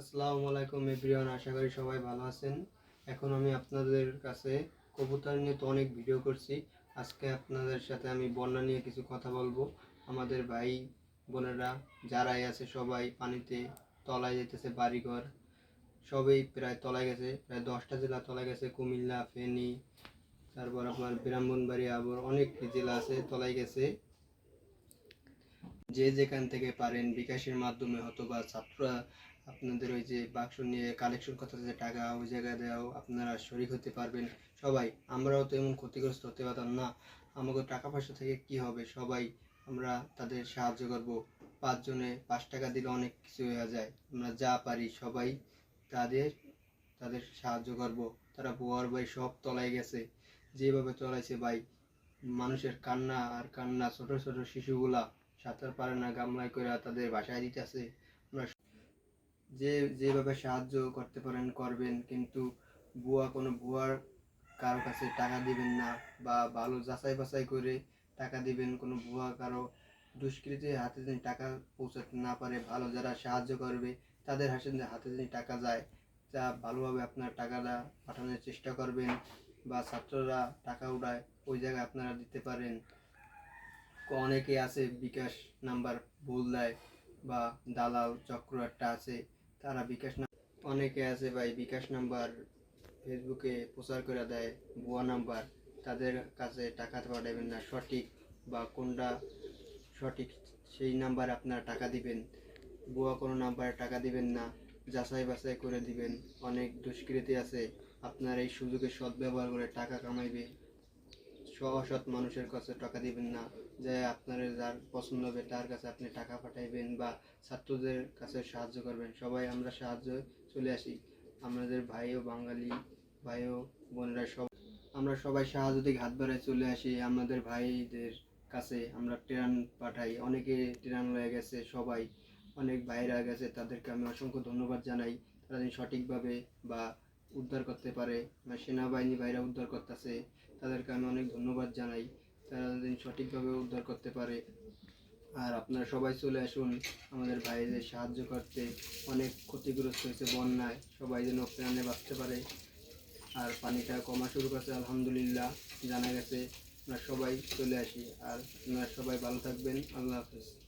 আসসালামু আলাইকুম এভরিওয়ান, আশা করি সবাই ভালো আছেন। এখন আমি আপনাদের কাছে কবুতর নিয়ে তো অনেক ভিডিও করছি। আজকে আপনাদের সাথে আমি বন্যা নিয়ে কিছু কথা বলব। আমাদের ভাই বোনেরা যারাই আছে সবাই পানিতে তলায় যেতেছে বাড়িঘর। সবই প্রায় তলায় গেছে, প্রায় দশটা জেলা তলায় গেছে, কুমিল্লা, ফেনী, তারপর আপনার ব্রাহ্মণবাড়ি আবার অনেক জেলা আছে তলায় গেছে। যে যেখান থেকে পারেন বিকাশের মাধ্যমে অথবা ছাত্ররা আপনাদের ওই যে বাক্স নিয়ে কালেকশন করতেছে টাকা ওই জায়গায় দেওয়াও আপনারা শরিক হতে পারবেন। সবাই, আমরাও তো এমন ক্ষতিগ্রস্ত হতে পারতাম না। আমাকে টাকা পয়সা থেকে কি হবে? সবাই আমরা তাদের সাহায্য করব। পাঁচজনে পাঁচ টাকা দিলে অনেক কিছু হয়ে যায়। আমরা যা পারি সবাই তাদের তাদের সাহায্য করব। তারা বুয়ার ভাই সব তলায় গেছে। যেভাবে চলাইছে ভাই, মানুষের কান্না আর কান্না ছোট ছোট শিশুগুলা সাঁতার পারে না, গামলায় করে তাদের বাসায় দিতেছে। যে যেভাবে সাহায্য করতে পারেন, করবেন, কিন্তু বুয়া কোনো বুয়ার কারও কাছে টাকা দিবেন না বা ভালো যাচাই বাছাই করে টাকা দিবেন, কোনো ভুয়া কারও দুষ্কৃতির হাতে যদি টাকা পৌঁছাতে না পারে, ভালো যারা সাহায্য করবে, তাদের হাতে হাতে যদি টাকা যায়, তা ভালোভাবে আপনার টাকাটা পাঠানোর চেষ্টা করবেন বা ছাত্ররা টাকা উড়ায় ওই জায়গায় আপনারা দিতে পারেন। অনেকে আছে বিকাশ নাম্বার ভুল দেয় বা দালাল চক্র একটা আছে তারা বিকাশ অনেকে আছে ভাই, বিকাশ নাম্বার ফেসবুকে প্রচার করে দেয়, ভুয়া নাম্বার। তাদের কাছে টাকা পাঠাবেন না, সঠিক বা কোনটা সঠিক সেই নাম্বারে আপনারা টাকা দিবেন। ভুয়া কোনো নাম্বারে টাকা দিবেন না, যাচাই বাছাই করে দিবেন। অনেক দুষ্কৃতি আছে, আপনার এই সুযোগে সদ্ব্যবহার করে টাকা কামাইবে। সৎ মানুষের কাছে টাকা দিবেন না, যে আপনার যার পছন্দ হবে তার কাছে আপনি টাকা পাঠাইবেন বা ছাত্রদের কাছে সাহায্য করবেন। সবাই আমরা সাহায্য চলে আসি। আমাদের ভাই ও বাঙালি ভাই ও বোনেরা সব আমরা সবাই সাহায্য থেকে হাত বাড়ায় চলে আসি। আমাদের ভাইদের কাছে আমরা ট্রেন পাঠাই। অনেকে ট্রেন লয়ে গেছে, সবাই। অনেক ভাইরা গেছে, তাদেরকে আমি অসংখ্য ধন্যবাদ জানাই। তারা সঠিকভাবে বা উদ্ধার করতে পারে বা সেনাবাহিনী ভাইরা উদ্ধার করতেছে তাদেরকে আমি অনেক ধন্যবাদ জানাই। তারা যেন সঠিকভাবে উদ্ধার করতে পারে। আর আপনারা সবাই চলে আসুন, আমাদের ভাইদের সাহায্য করতে। অনেক ক্ষতিগ্রস্ত হয়েছে বন্যায়, সবাই যেন প্রাণে বাঁচতে পারে। আর পানিটা কমা শুরু করছে, আলহামদুলিল্লাহ, জানা গেছে। আমরা সবাই চলে আসি, আর আপনারা সবাই ভালো থাকবেন। আল্লাহ হাফেজ।